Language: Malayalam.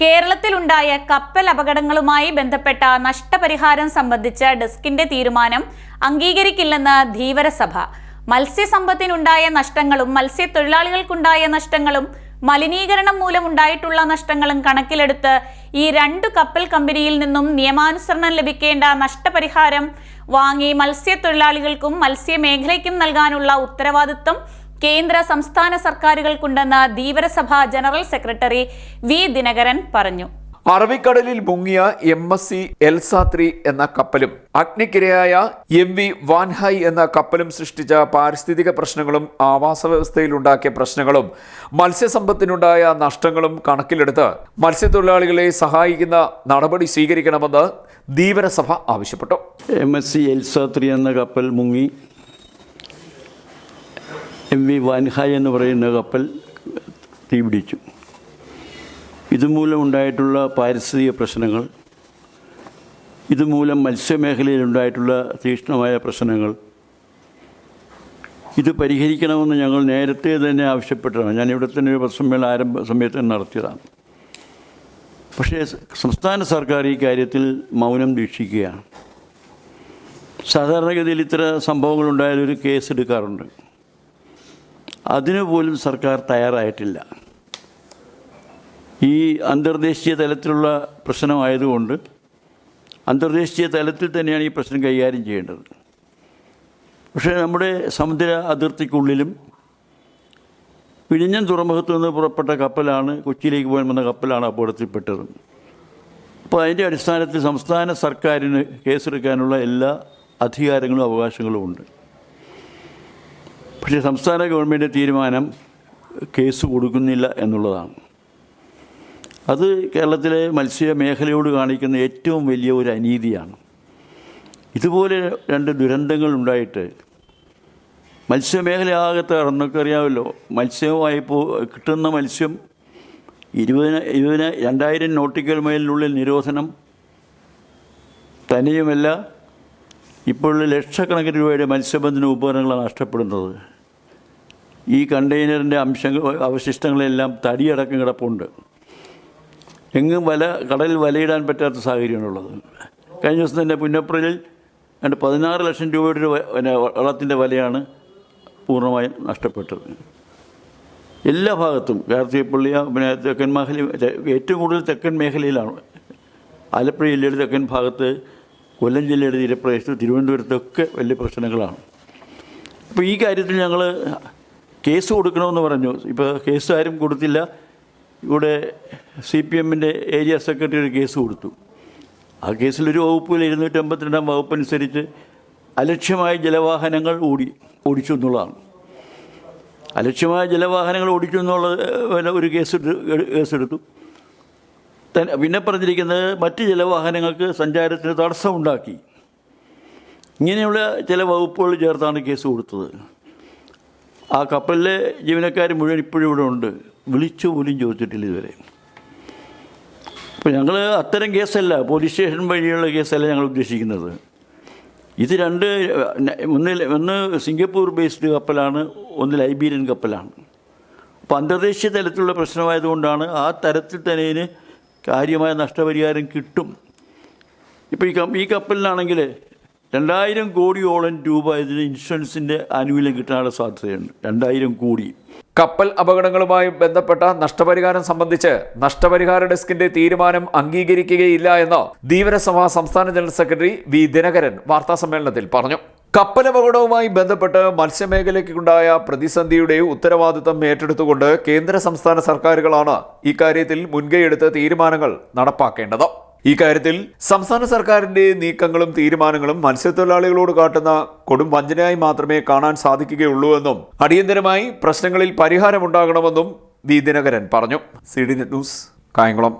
കേരളത്തിലുണ്ടായ കപ്പൽ അപകടങ്ങളുമായി ബന്ധപ്പെട്ട നഷ്ടപരിഹാരം സംബന്ധിച്ച ഡെസ്കിന്റെ തീരുമാനം അംഗീകരിക്കില്ലെന്ന് ധീവരസഭ. മത്സ്യസമ്പത്തിനുണ്ടായ നഷ്ടങ്ങളും മത്സ്യത്തൊഴിലാളികൾക്കുണ്ടായ നഷ്ടങ്ങളും മലിനീകരണം മൂലമുണ്ടായിട്ടുള്ള നഷ്ടങ്ങളും കണക്കിലെടുത്ത് ഈ രണ്ടു കപ്പൽ കമ്പനിയിൽ നിന്നും നിയമാനുസരണം ലഭിക്കേണ്ട നഷ്ടപരിഹാരം വാങ്ങി മത്സ്യത്തൊഴിലാളികൾക്കും മത്സ്യമേഖലയ്ക്കും നൽകാനുള്ള ഉത്തരവാദിത്വം കേന്ദ്ര സംസ്ഥാന സർക്കാരുകൾക്കുണ്ടെന്ന് Dheevara Sabha general secretary V Dinakaran പറഞ്ഞു. അറബിക്കടലിൽ മുങ്ങിയ M S C Elsa three എന്ന കപ്പലും അഗ്നിക്കിരയായ എം വി വാൻഹായ് എന്ന കപ്പലും സൃഷ്ടിച്ച പാരിസ്ഥിതിക പ്രശ്നങ്ങളും ആവാസ വ്യവസ്ഥയിലുണ്ടാക്കിയ പ്രശ്നങ്ങളും മത്സ്യസമ്പത്തിനുണ്ടായ നഷ്ടങ്ങളും കണക്കിലെടുത്ത് മത്സ്യത്തൊഴിലാളികളെ സഹായിക്കുന്ന നടപടി സ്വീകരിക്കണമെന്ന് ധീവരസഭ ആവശ്യപ്പെട്ടു. എം എസ് സി എൽസാത്രി എന്ന കപ്പൽ മുങ്ങി. എം വി വാൻഹായ് എന്ന് പറയുന്ന കപ്പൽ തീപിടിച്ചു ഇതുമൂലം ഉണ്ടായിട്ടുള്ള പാരിസ്ഥിതിക പ്രശ്നങ്ങൾ ഇതുമൂലം മത്സ്യമേഖലയിൽ ഉണ്ടായിട്ടുള്ള തീക്ഷ്ണമായ പ്രശ്നങ്ങൾ ഇത് പരിഹരിക്കണമെന്ന് ഞങ്ങൾ നേരത്തെ തന്നെ ആവശ്യപ്പെട്ടതാണ്. ഞാൻ ഇവിടെ തന്നെ ഒരു പത്രസമ്മേളനം ആരംഭ സമയത്ത് നടത്തിയതാണ്. പക്ഷേ സംസ്ഥാന സർക്കാർ ഈ കാര്യത്തിൽ മൗനം ദീക്ഷിക്കുകയാണ് സാധാരണഗതിയിൽ ഇത്തരം സംഭവങ്ങളുണ്ടായാലൊരു കേസ് എടുക്കാറുണ്ട്. അതിനു പോലും സർക്കാർ തയ്യാറായിട്ടില്ല. ഈ അന്തർദേശീയ തലത്തിലുള്ള പ്രശ്നമായതുകൊണ്ട് അന്തർദേശീയ തലത്തിൽ തന്നെയാണ് ഈ പ്രശ്നം കൈകാര്യം ചെയ്യേണ്ടത്. പക്ഷേ നമ്മുടെ സമുദ്ര അതിർത്തിക്കുള്ളിലും വിഴിഞ്ഞം തുറമുഖത്തു നിന്ന് പുറപ്പെട്ട കപ്പലാണ് കൊച്ചിയിലേക്ക് പോകാൻ വന്ന കപ്പലാണ് അപകടത്തിൽപ്പെട്ടത്. അപ്പോൾ അതിന്റെ അടിസ്ഥാനത്തിൽ സംസ്ഥാന സർക്കാരിന് കേസെടുക്കാനുള്ള എല്ലാ അധികാരങ്ങളും അവകാശങ്ങളും ഉണ്ട്. പക്ഷേ സംസ്ഥാന ഗവൺമെന്റ് തീരുമാനം കേസ് കൊടുക്കുന്നില്ല എന്നുള്ളതാണ്. അത് കേരളത്തിലെ മത്സ്യ മേഖലയോട് കാണിക്കുന്ന ഏറ്റവും വലിയ ഒരു അനീതിയാണ്. ഇതുപോലെ രണ്ട് ദുരന്തങ്ങൾ ഉണ്ടായിട്ട് മത്സ്യമേഖല ആകെ തകർന്നൊക്കെ അറിയാമല്ലോ മത്സ്യവുമായി പോ കിട്ടുന്ന മത്സ്യം ഇരുപതിന ഇരുപതിന രണ്ടായിരം നോട്ടിക്കൽ മൈലിനുള്ളിൽ നിരോധനം തന്നെയുമല്ല ഇപ്പോൾ ലക്ഷക്കണക്കിന് രൂപയുടെ മത്സ്യബന്ധന ഉപകരണങ്ങളാണ് നഷ്ടപ്പെടുന്നത്. ഈ കണ്ടെയ്നറിന്റെ അംശങ്ങൾ അവശിഷ്ടങ്ങളെല്ലാം തടിയടക്കം കിടപ്പുണ്ട്. എങ്ങും വല കടലിൽ വലയിടാൻ പറ്റാത്ത സാഹചര്യമാണുള്ളത്. കഴിഞ്ഞ ദിവസം തന്നെ പുന്നപ്പുറയിൽ രണ്ട് പതിനാറ് ലക്ഷം രൂപയുടെ ഒരു പിന്നെ വള്ളത്തിന്റെ വലയാണ് പൂർണമായും നഷ്ടപ്പെട്ടത്. എല്ലാ ഭാഗത്തും കാർത്തികപ്പള്ളി പിന്നെ തെക്കൻ മേഖല ഏറ്റവും കൂടുതൽ തെക്കൻ മേഖലയിലാണ്. ആലപ്പുഴ ജില്ലയുടെ തെക്കൻ ഭാഗത്ത് കൊല്ലം ജില്ലയുടെ തീരപ്രദേശത്ത് തിരുവനന്തപുരത്തൊക്കെ വലിയ പ്രശ്നങ്ങളാണ്. അപ്പോൾ ഈ കാര്യത്തിൽ ഞങ്ങൾ കേസ് കൊടുക്കണമെന്ന് പറഞ്ഞു. ഇപ്പോൾ കേസ് ആരും കൊടുത്തില്ല. ഇവിടെ സി പി എമ്മിന്റെ ഏരിയ സെക്രട്ടറി ഒരു കേസ് കൊടുത്തു. ആ കേസിൽ ഒരു വകുപ്പിൽ ഇരുന്നൂറ്റമ്പത്തിരണ്ടാം വകുപ്പ് അനുസരിച്ച് അലക്ഷ്യമായ ജലവാഹനങ്ങൾ ഓടി ഓടിച്ചു എന്നുള്ളതാണ്. അലക്ഷ്യമായ ജലവാഹനങ്ങൾ ഓടിച്ചു എന്നുള്ളത് ഒരു കേസ് കേസെടുത്തു. പിന്നെ പറഞ്ഞിരിക്കുന്നത് മറ്റ് ചില വാഹനങ്ങൾക്ക് സഞ്ചാരത്തിന് തടസ്സമുണ്ടാക്കി. ഇങ്ങനെയുള്ള ചില വകുപ്പുകൾ ചേർത്താണ് കേസ് കൊടുത്തത്. ആ കപ്പലിലെ ജീവനക്കാർ മുഴുവൻ ഇപ്പോഴും ഇവിടെ ഉണ്ട്. വിളിച്ചു പോലും ചോദിച്ചിട്ടില്ല ഇതുവരെ. അപ്പോൾ ഞങ്ങൾ അത്തരം കേസല്ല പോലീസ് സ്റ്റേഷൻ വഴിയുള്ള കേസല്ല ഞങ്ങൾ ഉദ്ദേശിക്കുന്നത്. ഇത് രണ്ട് ഒന്നിൽ ഒന്ന് സിംഗപ്പൂർ ബേസ്ഡ് കപ്പലാണ് ഒന്ന് ലൈബീരിയൻ കപ്പലാണ്. അപ്പോൾ അന്തർദേശീയ തലത്തിലുള്ള പ്രശ്നമായതുകൊണ്ടാണ് ആ തരത്തിൽ തന്നെ കാര്യമായ നഷ്ടപരിഹാരം കിട്ടും. ഇപ്പോൾ ഈ ഈ കപ്പലിനാണെങ്കിൽ രണ്ടായിരം കോടിയോളം രൂപ ഇതിന് ഇൻഷുറൻസിന്റെ ആനുകൂല്യം കിട്ടാനുള്ള സാധ്യതയുണ്ട്. രണ്ടായിരം കോടി. കപ്പൽ അപകടങ്ങളുമായി ബന്ധപ്പെട്ട നഷ്ടപരിഹാരം സംബന്ധിച്ച് നഷ്ടപരിഹാര ഡെസ്കിന്റെ തീരുമാനം അംഗീകരിക്കുകയില്ല എന്ന് ധീവരസഭ സംസ്ഥാന ജനറൽ സെക്രട്ടറി വി. ദിനകരൻ വാർത്താസമ്മേളനത്തിൽ പറഞ്ഞു. കപ്പൽ അപകടവുമായി ബന്ധപ്പെട്ട് മത്സ്യമേഖലയ്ക്കുണ്ടായ പ്രതിസന്ധിയുടെ ഉത്തരവാദിത്തം ഏറ്റെടുത്തുകൊണ്ട് കേന്ദ്ര സംസ്ഥാന സർക്കാരുകളാണ് ഇക്കാര്യത്തിൽ മുൻകൈയെടുത്ത് തീരുമാനങ്ങൾ നടപ്പാക്കേണ്ടത്. ഇക്കാര്യത്തിൽ സംസ്ഥാന സർക്കാരിന്റെ നീക്കങ്ങളും തീരുമാനങ്ങളും മത്സ്യത്തൊഴിലാളികളോട് കാട്ടുന്ന കൊടും വഞ്ചനയായി മാത്രമേ കാണാൻ സാധിക്കുകയുള്ളൂ എന്നും അടിയന്തരമായി പ്രശ്നങ്ങളിൽ പരിഹാരമുണ്ടാകണമെന്നും വി ദിനകരൻ പറഞ്ഞു. C D news Kayamkulam.